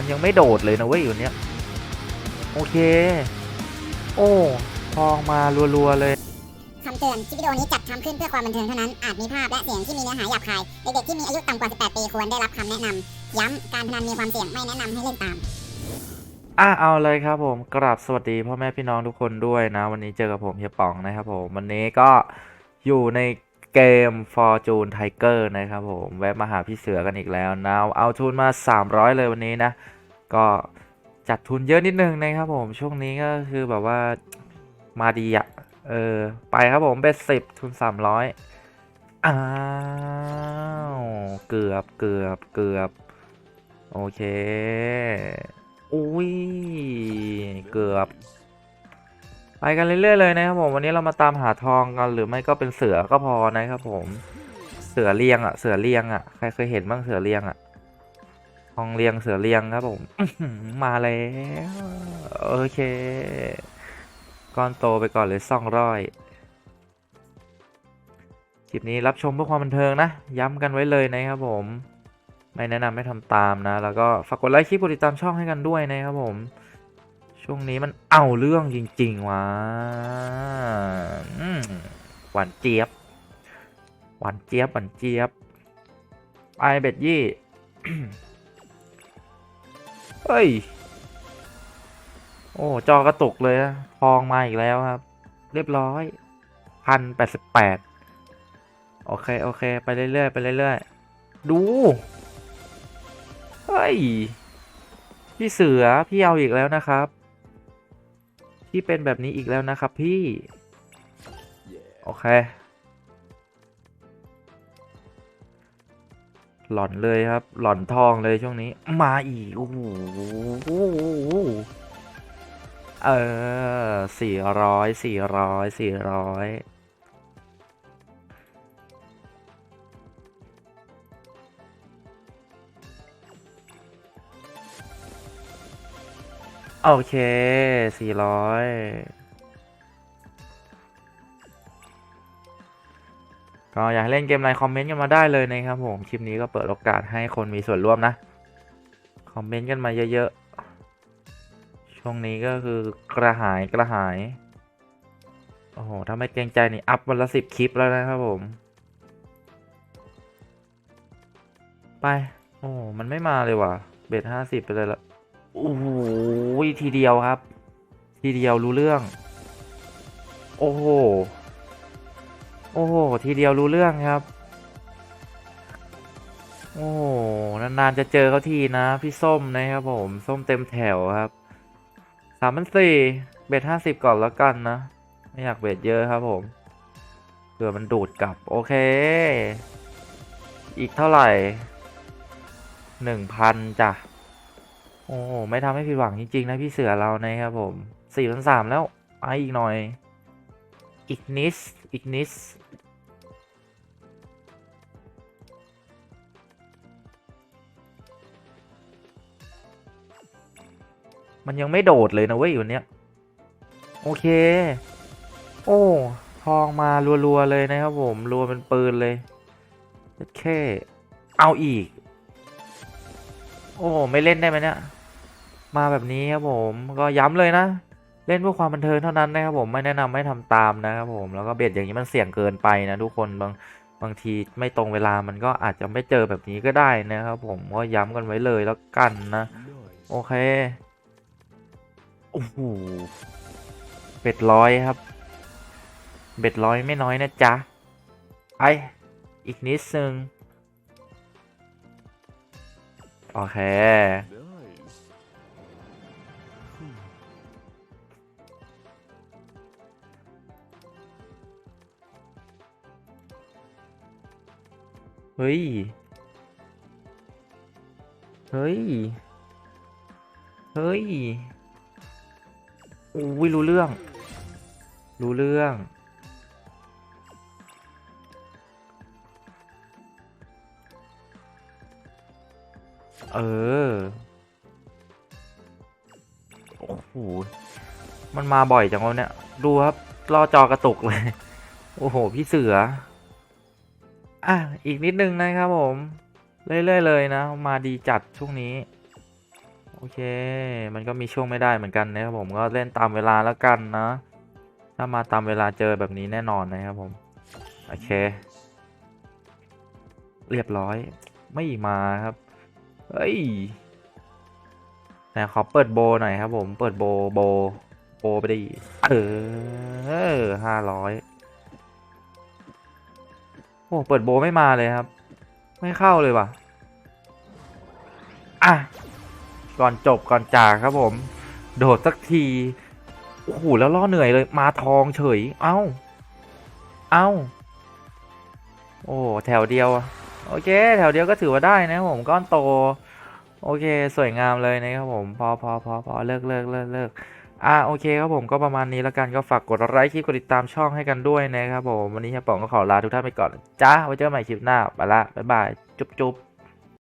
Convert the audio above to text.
มันยังไม่โดดเลยนะเว้ยอยู่เนี้ยโอเค โอ้ทองมารัวๆเลยคำเตือนคลิปวิดีโอนี้จัดทำขึ้นเพื่อความบันเทิงเท่านั้น อาจมีภาพและเสียงที่มีเนื้อหาหยาบคาย เด็กๆที่มีอายุต่ำกว่า 18 ปีควรได้รับคำแนะนำ ย้ำการพนันมีความเสี่ยงไม่แนะนำให้เล่นตาม อะเอาเลยครับผม กราบสวัสดีพ่อแม่พี่น้องทุกคนด้วยนะ วันนี้เจอกับผมเฮียป๋องนะครับผม วันนี้ก็อยู่ใน เกม Fortune Tiger นะครับผมแวะมาหาพี่เสือกันอีกแล้วนะเอาทุนมา 300 เลยวันนี้นะ ก็จัดทุนเยอะนิดนึงนะครับผมช่วงนี้ก็คือแบบว่ามาดีอะเออ ไปครับผมเบ็ดสิบทุน 300 อ้าว เกือบเกือบเกือบโอเค อุ้ย เกือบ ไปกันเรื่อยๆเลยนะครับผมวันนี้เรามาตามหาทองกันหรือไม่ก็เป็นเสือก็พอนะครับผม เสือเลียงอะเสือเลียงอะใครเคยเห็นบ้างเสือเลียงอะทองเลียงเสือเลียงครับผมมาแล้วโอเคก้อนโตไปก่อนเลยสองร้อยคลิปนี้รับชมเพื่อความบันเทิงนะ ย้ำกันไว้เลยนะครับผม ไม่แนะนำให้ทำตามนะ แล้วก็ฝากกดไลค์คลิปกดติดตามช่องให้กันด้วยนะครับผม ช่วงนี้มันเอาเรื่องจริง ๆวะหวานเจี๊ยบ หวานเจี๊ยบ หวานเจี๊ยบไปเบ็ดยี่ เฮ้ย โอ้ จอกระตุกเลยนะทองมาอีกแล้วครับ เรียบร้อยพันแปดสิบแปดโอเค โอเค ไปเรื่อยๆ ไปเรื่อยๆ ดู เฮ้ย พี่เสือ พี่เอาอีกแล้วนะครับ พี่เป็นแบบนี้อีกแล้วนะครับพี่ โอเค หล่อนเลยครับ หล่อนทองเลยช่วงนี้ มาอีก โอ้โหเออสี่ร้อยสี่ร้อยสี่ร้อย โอเคสี่ร้อยก็อยากเล่นเกมอะไรคอมเมนต์กันมาได้เลยนะครับผม คลิปนี้ก็เปิดโอกาสให้คนมีส่วนร่วมนะ คอมเมนต์กันมาเยอะๆ ช่วงนี้ก็คือกระหายกระหาย โอ้โห ถ้าไม่เกรงใจนี่อัพวันละสิบคลิปแล้วนะครับผม ไป โอ้มันไม่มาเลยว่ะ เบ็ดห้าสิบไปเลยละ โอ้โหทีเดียวครับ ทีเดียวรู้เรื่อง โอ้โห โอ้โห ทีเดียวรู้เรื่องครับ โอ้โห นานๆจะเจอเขาทีนะ พี่ส้มนะครับผม ส้มเต็มแถวครับสามพันสี่เบ็ดห้าสิบก่อนแล้วกันนะ ไม่อยากเบ็ดเยอะครับผมเผื่อมันดูดกลับ โอเค อีกเท่าไหร่หนึ่งพันจ้ะ โอ้ไม่ทำให้ผิดหวังจริงๆนะพี่เสือเรานะครับผมสี่พันสามแล้วไปอีกหน่อย อีกนิดอีกนิดมันยังไม่โดดเลยนะเว้ยอยู่เนี้ย โอเค โอ้ ทองมารัวๆเลยนะครับผม รัวเป็นปืนเลยแค่เอาอีก โอ้ ไม่เล่นได้ไหมเนี่ย มาแบบนี้ครับผมก็ย้ำเลยนะ เล่นเพื่อความบันเทิงเท่านั้นนะครับผมไม่แนะนำไม่ทำตามนะครับผมแล้วก็เบ็ดอย่างนี้มันเสี่ยงเกินไปนะทุกคนบางบางทีไม่ตรงเวลามันก็อาจจะไม่เจอแบบนี้ก็ได้นะครับผมก็ย้ำกันไว้เลยแล้วกันนะ โอเคโอ้โหเบ็ดร้อยครับ เบ็ดร้อยไม่น้อยนะจ๊ะไปอีกนิดนึงโอเค เฮ้ย เฮ้ย เฮ้ยอุ้ยรู้เรื่อง รู้เรื่อง เออ โอ้โห มันมาบ่อยจังวะเนี่ย ดูครับ รอจอกระตุกเลย โอ้โห พี่เสือ อะอีกนิดนึงนะครับผม เรื่อยๆเลยนะ มาดีจัดช่วงนี้ โอเค มันก็มีช่วงไม่ได้เหมือนกันนะครับผมก็เล่นตามเวลาแล้วกันนะ ถ้ามาตามเวลาเจอแบบนี้แน่นอนนะครับผม โอเค เรียบร้อย ไม่มาครับ เฮ้ยแต่ขอเปิดโบหน่อยครับผม เปิดโบโบโบไปดิเออห้าร้อย โอ้เปิดโบไม่มาเลยครับ ไม่เข้าเลยว่ะ อะ ก่อนจบก่อนจากครับผม โดดสักที โอ้โหแล้วล่อเหนื่อยเลย มาทองเฉย เอ้า เอ้า โอ้แถวเดียว โอเค แถวเดียวก็ถือว่าได้นะผมก้อนโต โอเค สวยงามเลยนะครับผม พอพอพอพอเลิกเลิกเลิกเลิก อ่าโอเคครับผมก็ประมาณนี้แล้วกันก็ฝากกดไลค์คลิปกดติดตามช่องให้กันด้วยนะครับผมวันนี้เฮียป๋องก็ขอลาทุกท่านไปก่อนจ้าไว้เจอกันใหม่คลิปหน้าไปละบ๊ายบายจุ๊บจุ๊บ